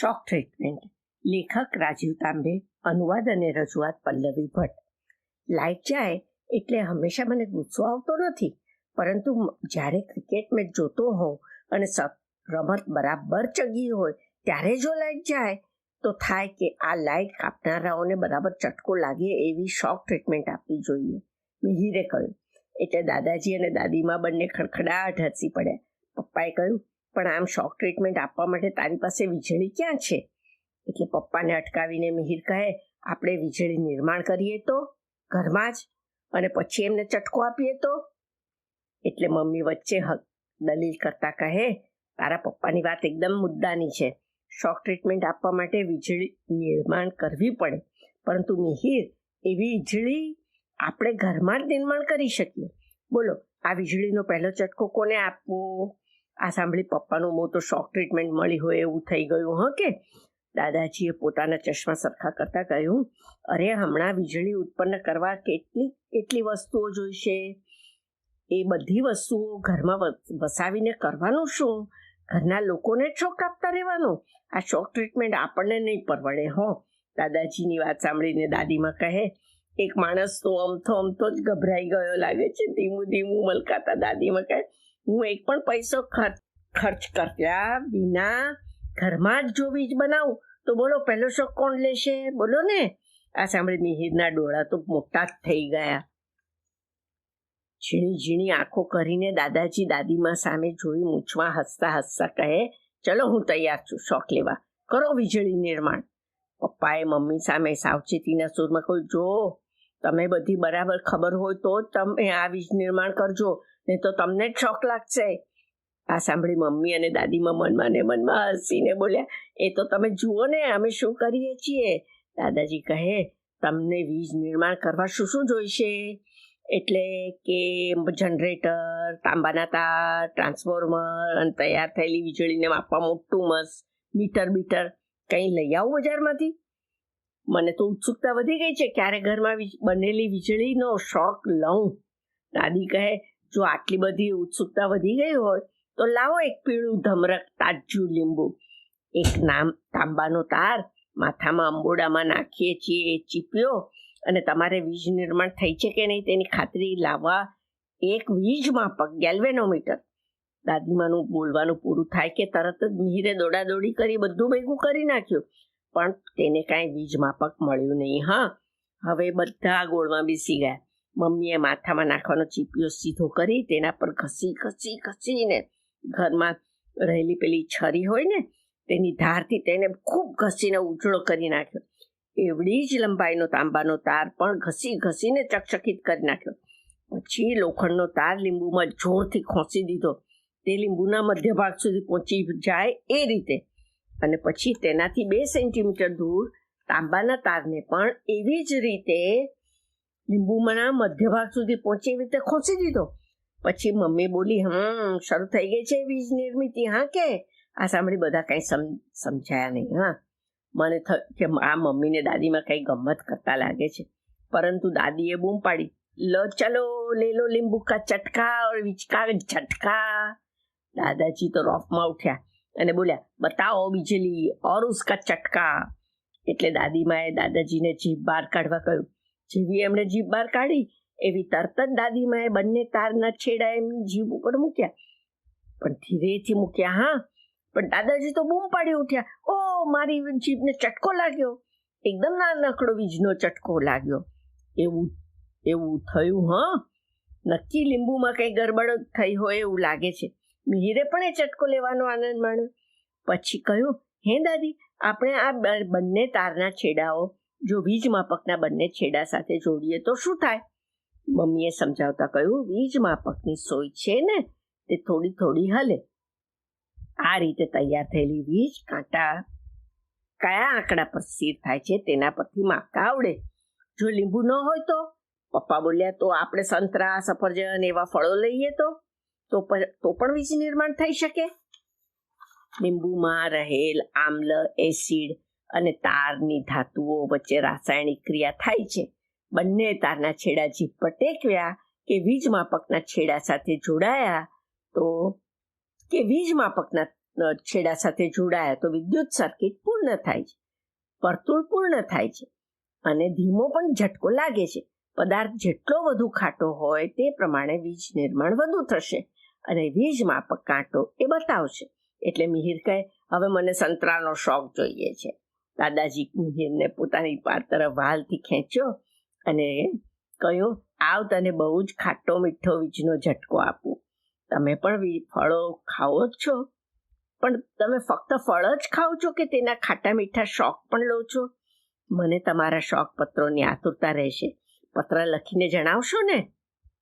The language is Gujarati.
શોક ટ્રીટમેન્ટ લેખક રાજીવ તાંબે, અનુવાદ અને રજૂઆત પલ્લવી ભટ્ટ. લાઇટ જાય એટલે હંમેશા મને ગુસ્સો આવતો નથી. પરંતુ જ્યારે ક્રિકેટ મેચ જોતો હોઉં અને રમત બરાબર ચગી હોય, ત્યારે જો લાઇટ જાય, તો થાય કે આ લાઇટ કાપનારાઓને બરાબર ચટકો લાગે એવી શોક ટ્રીટમેન્ટ આપવી જોઈએ. મિહિરે કહ્યું, એટલે દાદાજી અને દાદીમાં બંને ખડખડાટ હસી પડ્યા. પપ્પાએ કહ્યું પણ આમ શોક ટ્રીટમેન્ટ આપવા માટે તારી પાસે વીજળી ક્યાં છે? એટલે પપ્પાને અટકાવીને મિહિર કહે, આપણે વીજળી નિર્માણ કરીએ તો? ઘરમાં જ? અને પછી એમને ચટકો આપીએ તો? એટલે મમ્મી વચ્ચે દલીલ કરતા કહે, તારા પપ્પાની વાત એકદમ મુદ્દાની છે. શોક ટ્રીટમેન્ટ આપવા માટે વીજળી નિર્માણ કરવી પડે. પરંતુ મિહિર એવી વીજળી આપણે ઘરમાં જ નિર્માણ કરી શકીએ. બોલો, આ વીજળીનો પહેલો ચટકો કોને આપવો? આ સાંભળી પપ્પાનું મોં તો શોક ટ્રીટમેન્ટ મળી હોય એવું થઈ ગયું, હ કે? દાદાજીએ પોતાના ચશ્મા સરખા કરતા કહ્યું, અરે, હમણાં વીજળી ઉત્પન્ન કરવા કેટલી કેટલી વસ્તુઓ જોઈશે? એ બધી વસ્તુઓ ઘરમાં વસ- વસાવીને કરવાનું શું? ઘરના લોકોને જ શોક આપતા રહેવાનું? આ શોક ટ્રીટમેન્ટ આપણને નહીં પરવડે, હો? દાદાજીની વાત સાંભળીને દાદીમાં કહે, એક માણસ તો અમથો અમથો જ ગભરાઈ ગયો લાગે છે. ધીમું ધીમું મલકાતા દાદીમાં કહે હું એક પણ પૈસો ખર્ચ કર્યા વિના ઘરમાં જ જો વીજ બનાવું. તો બોલો, પહેલો શોખ કોણ લેશે? બોલો ને. આ સાંભળી મિહિરના ડોળા તો મોટા જ થઈ ગયા. ઝીણી ઝીણી આંખો કરીને દાદાજી દાદીમાં સામે જોઈ મૂછમાં હસતા હસતા કહે, ચલો, હું તૈયાર છું શોખ લેવા. કરો વીજળી નિર્માણ. પપ્પાએ મમ્મી સામે સાવચેતીના સૂરમાં કહ્યું, જો તમે બધી બરાબર ખબર હોય તો તમે આ વીજ નિર્માણ કરજો. નહીં તો તમને જ શોખ લાગશે. આ સાંભળી મમ્મી અને દાદીમાં મનમાં ને મનમાં હસીને બોલ્યા, એ તો તમે જુઓ ને, અમે શું કરીએ છીએ? દાદાજી કહે, તમને વીજ નિર્માણ કરવા શું શું જોઈશે? એટલે કે જનરેટર, તાંબાના તાર, ટ્રાન્સફોર્મર અને તૈયાર થયેલી વીજળીને માપવા મોટું મસ, મીટર બીટર કંઈ લઈ આવું બજારમાંથી? મને તો ઉત્સુકતા વધી ગઈ છે, ક્યારે ઘરમાં બનેલી વીજળીનો શોખ લઉં? દાદી કહે જો આટલી બધી ઉત્સુકતા વધી ગઈ હોય, તો લાવો એક પીળું ધમરક તાજું લીંબુ. એક નામ તાંબાનો તાર, માથામાં અંબોડામાં નાખીએ છીએ એ ચીપ્યો, અને તમારે વીજ નિર્માણ થઈ છે કે નહીં તેની ખાતરી લાવવા એક વીજ માપક ગેલ્વેનોમીટર દાદીમાનું બોલવાનું પૂરું થાય કે તરત જ મિહિરે દોડાદોડી કરી બધું ભેગું કરી નાખ્યું, પણ તેને કાંઈ વીજ માપક મળ્યું નહીં, હા. હવે બધા ગોળમાં બેસી ગયા. મમ્મીએ માથામાં નાખવાનો ચીપિયો સીધો કરી, તેના પર ઘસી ઘસી, ઘસીને ઘરમાં રહેલી પેલી છરી હોય ને, તેની ધારથી તેને ખૂબ ઘસીને ઉજળો કરી નાખ્યો. એવડી જ લંબાઈનો તાંબાનો તાર પણ ઘસી, ઘસીને ચકચકિત કરી નાખ્યો. પછી લોખંડનો તાર લીંબુમાં જોરથી ખોંસી દીધો. તે લીંબુના મધ્ય ભાગ સુધી પહોંચી જાય એ રીતે. અને પછી તેનાથી બે સેન્ટીમીટર દૂર તાંબાના તારને પણ એવી જ રીતે લીંબુમાંના મધ્ય ભાગ સુધી પહોંચે એવી રીતે ખોસી દીધો. પછી મમ્મી બોલી, હમ, શરૂ થઈ ગઈ છે વીજ નિર્મિતિ, હા કે? આ સાંભળી બધા કંઈ સમજાયા નહીં, હા. મને થયું કે આ મમ્મીને દાદીમાં કંઈ ગમત કરતા લાગે છે. પરંતુ દાદીએ બૂમ પાડી, લો, ચલો, લે, લો લીંબુ કા ચટકા, ઓર વિચકા ઝટકા દાદાજી તો રોફમાં ઉઠ્યા અને બોલ્યા, બતાવો બીજેલી, ઓર ઉસકા ચટકા. એટલે દાદીમાએ દાદાજીને જીભ બહાર કાઢવા કહ્યું જેવી એમણે જીભ બહાર કાઢી, એવી તરત જ દાદીમાએ બંને તારના છેડા એમની જીભ ઉપર મૂક્યા. પણ ધીરેથી મૂક્યા, હા. પણ દાદાજી તો બૂમ પાડી ઉઠ્યા. ઓ, મારી જીભને ચટકો લાગ્યો. એકદમ નાનકડો વીજનો ચટકો લાગ્યો. એવું એવું થયું, હા. નક્કી લીંબુમાં કંઈ ગરબડ થઈ હોય એવું લાગે છે. મિહિરે પણ એ ચટકો લેવાનો આનંદ માણ્યો. પછી કહ્યું, હે દાદી, આપણે આ બંને તારના છેડાઓ જો વીજ માપકના બંને છેડા સાથે જોડીએ તો શું થાય? મમ્મીએ સમજાવતા કહ્યું વીજ માપકની સોય છે ને, તે થોડી થોડી હલે. આ રીતે તૈયાર થયેલી વીજ કાંટા કયા આંકડા પર સ્થિર થાય છે તેના પરથી માપતા આવડે. જો લીંબુ ન હોય તો? પપ્પા બોલ્યા, તો આપણે સંતરા, સફરજન એવા ફળો લઈએ તો? તો પણ વીજ નિર્માણ થઈ શકે? લીંબુમાં રહેલ આમ્લ એસિડ અને તારની ધાતુઓ વચ્ચે રાસાયણિક ક્રિયા થાય છે. બંને તારના છેડા જીભ પટેક્યા કે વીજ માપકના છેડા સાથે જોડાયા તો કે વીજ માપકના છેડા સાથે જોડાયા તો વિદ્યુત સર્કિટ પૂર્ણ થાય છે. વર્તુળ પૂર્ણ થાય છે અને ધીમો પણ ઝટકો લાગે છે. પદાર્થ જેટલો વધુ ખાટો હોય તે પ્રમાણે વીજ નિર્માણ વધુ થશે અને વીજ માપક કાંટો એ બતાવશે. એટલે મિહિર કહે, હવે મને સંતરાનો શોખ જોઈએ છે. દાદાજી મિહિરને પોતાની પાર તરફ વાલથી ખેંચ્યો અને કહ્યું, આવ તને બહુ જ ખાટો મીઠો વીજનો ઝટકો આપું. તમે પણ ફળો ખાઓ જ છો. પણ તમે ફક્ત ફળ જ ખાઓ છો કે તેના ખાટા મીઠા શોખ પણ લો છો? મને તમારા શોખ પત્રોની આતુરતા રહેશે. પત્ર લખીને જણાવશો ને?